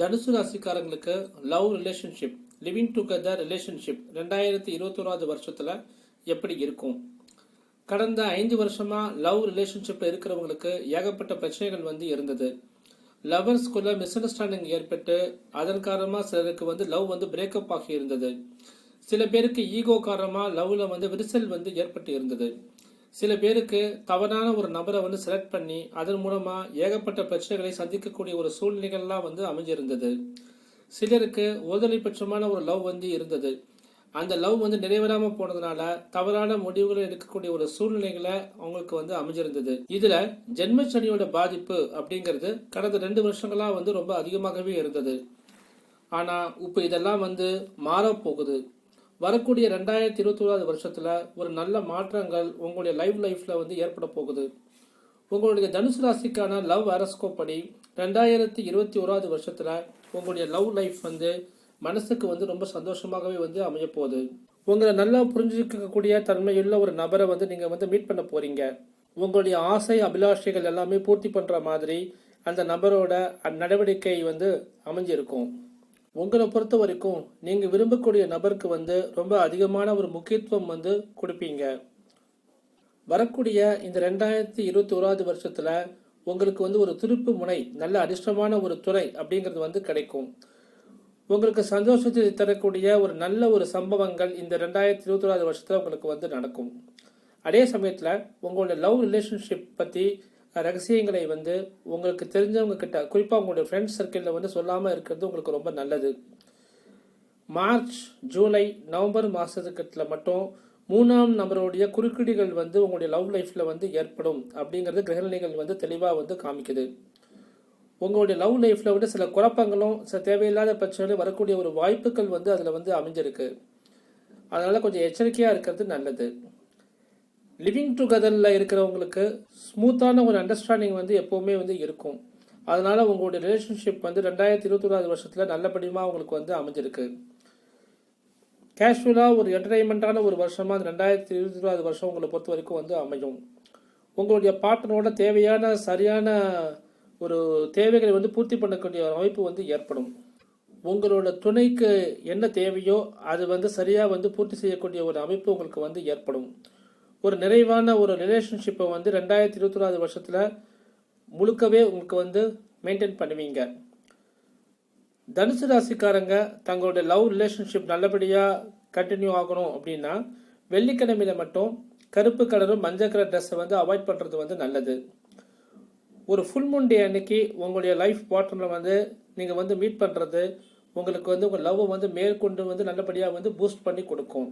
தனுசு ராசிக்காரங்களுக்கு love relationship living together relationship ரெண்டாயிரத்தி இருபத்தோராவது வருஷத்தில் எப்படி இருக்கும்? கடந்த ஐந்து வருஷமாக லவ் ரிலேஷன்ஷிப்பில் இருக்கிறவங்களுக்கு ஏகப்பட்ட பிரச்சனைகள் வந்து இருந்தது. லவர்ஸ்குள்ள மிஸ் அண்டர்ஸ்டாண்டிங் ஏற்பட்டு அதன் காரணமாக சிலருக்கு வந்து லவ் வந்து பிரேக்கப் ஆகி இருந்தது. சில பேருக்கு ஈகோ காரணமாக லவ்வில் வந்து விரிசல் வந்து ஏற்பட்டு இருந்தது. சில பேருக்கு தவறான ஒரு நபரை வந்து செலக்ட் பண்ணி அதன் மூலமாக ஏகப்பட்ட பிரச்சனைகளை சந்திக்கக்கூடிய ஒரு சூழ்நிலைகள்லாம் வந்து அமைஞ்சிருந்தது. சிலருக்கு ஒருதலை பட்சமான ஒரு லவ் வந்து இருந்தது. அந்த லவ் வந்து நிறைவேறாமல் போனதுனால தவறான முடிவுகளை எடுக்கக்கூடிய ஒரு சூழ்நிலைகளை அவங்களுக்கு வந்து அமைஞ்சிருந்தது. இதுல ஜென்மச்சனியோட பாதிப்பு அப்படிங்கிறது கடந்த ரெண்டு வருஷங்களா வந்து ரொம்ப அதிகமாகவே இருந்தது. ஆனா இப்போ இதெல்லாம் வந்து மாறப்போகுது. வரக்கூடிய ரெண்டாயிரத்தி இருபத்தி ஓராவது வருஷத்தில் ஒரு நல்ல மாற்றங்கள் உங்களுடைய லைவ் லைஃப்பில் வந்து ஏற்பட போகுது. உங்களுடைய தனுசு ராசிக்கான லவ் அரஸ்கோ படி ரெண்டாயிரத்தி இருபத்தி ஓராவது வருஷத்தில் உங்களுடைய லவ் லைஃப் வந்து மனசுக்கு வந்து ரொம்ப சந்தோஷமாகவே வந்து அமையப்போகுது உங்களை நல்லா புரிஞ்சுக்கக்கூடிய தன்மையுள்ள ஒரு நபரை வந்து நீங்கள் வந்து மீட் பண்ண போகிறீங்க உங்களுடைய ஆசை அபிலாஷைகள் எல்லாமே பூர்த்தி பண்ணுற மாதிரி அந்த நபரோட நடவடிக்கை வந்து அமைஞ்சிருக்கும். உங்களை பொறுத்த வரைக்கும் நீங்கள் விரும்பக்கூடிய நபருக்கு வந்து ரொம்ப அதிகமான ஒரு முக்கியத்துவம் வந்து கொடுப்பீங்க. வரக்கூடிய இந்த ரெண்டாயிரத்தி இருபத்தி ஓராவது வருஷத்தில் உங்களுக்கு வந்து ஒரு திருப்பு முனை நல்ல அதிர்ஷ்டமான ஒரு துறை அப்படிங்கிறது வந்து கிடைக்கும். உங்களுக்கு சந்தோஷத்தை தரக்கூடிய ஒரு நல்ல ஒரு சம்பவங்கள் இந்த ரெண்டாயிரத்தி இருபத்தி ஓராவது வருஷத்தில் உங்களுக்கு வந்து நடக்கும். அதே சமயத்தில் உங்களோட லவ் ரிலேஷன்ஷிப் பற்றி ரகசியங்களை வந்து உங்களுக்கு தெரிஞ்சவங்க கிட்ட குறிப்பாக உங்களுடைய ஃப்ரெண்ட்ஸ் சர்க்கிளில் வந்து சொல்லாமல் இருக்கிறது உங்களுக்கு ரொம்ப நல்லது. மார்ச் ஜூலை நவம்பர் மாதத்துக்கிட்ட மட்டும் மூணாம் நபருடைய குறுக்கீடுகள் வந்து உங்களுடைய லவ் லைஃப்பில் வந்து ஏற்படும் அப்படிங்கிறது கிரகநிலைகள் வந்து தெளிவாக வந்து காமிக்குது. உங்களுடைய லவ் லைஃப்பில் வந்து சில குழப்பங்களும் சில தேவையில்லாத பிரச்சனைகளும் வரக்கூடிய ஒரு வாய்ப்புகள் வந்து அதில் வந்து அமைஞ்சிருக்கு. அதனால் கொஞ்சம் எச்சரிக்கையாக இருக்கிறது நல்லது. லிவிங் டுகெதரில் இருக்கிறவங்களுக்கு ஸ்மூத்தான ஒரு அண்டர்ஸ்டாண்டிங் வந்து எப்போவுமே வந்து இருக்கும். அதனால் உங்களுடைய ரிலேஷன்ஷிப் வந்து ரெண்டாயிரத்தி இருபத்தொராது வருஷத்தில் நல்லபடியாக உங்களுக்கு வந்து அமைஞ்சிருக்கு. கேஷுவலாக ஒரு என்டர்டைன்மெண்ட்டான ஒரு வருஷமாக அந்த ரெண்டாயிரத்தி இருபத்தொராது வருஷம் உங்களை பொறுத்த வரைக்கும் வந்து அமையும். உங்களுடைய பாட்டனோட தேவையான சரியான ஒரு தேவைகளை வந்து பூர்த்தி பண்ணக்கூடிய ஒரு அமைப்பு வந்து ஏற்படும். உங்களோட துணைக்கு என்ன தேவையோ அது வந்து சரியாக வந்து பூர்த்தி செய்யக்கூடிய ஒரு அமைப்பு உங்களுக்கு வந்து ஏற்படும். ஒரு நிறைவான ஒரு ரிலேஷன்ஷிப்பை வந்து ரெண்டாயிரத்தி இருபத்தொராது வருஷத்தில் முழுக்கவே உங்களுக்கு வந்து மெயின்டைன் பண்ணுவீங்க. தனுசு ராசிக்காரங்க தங்களுடைய லவ் ரிலேஷன்ஷிப் நல்லபடியாக கண்டினியூ ஆகணும் அப்படின்னா வெள்ளிக்கிழமையில மட்டும் கருப்பு கலரும் மஞ்சள் கலர் ட்ரெஸ்ஸை வந்து அவாய்ட் பண்ணுறது வந்து நல்லது. ஒரு ஃபுல் மூன் டே அன்னைக்கு உங்களுடைய லைஃப் பார்ட்னரை வந்து நீங்கள் வந்து மீட் பண்ணுறது உங்களுக்கு வந்து உங்கள் லவ்வை வந்து மேற்கொண்டு வந்து நல்லபடியாக வந்து பூஸ்ட் பண்ணி கொடுக்கும்.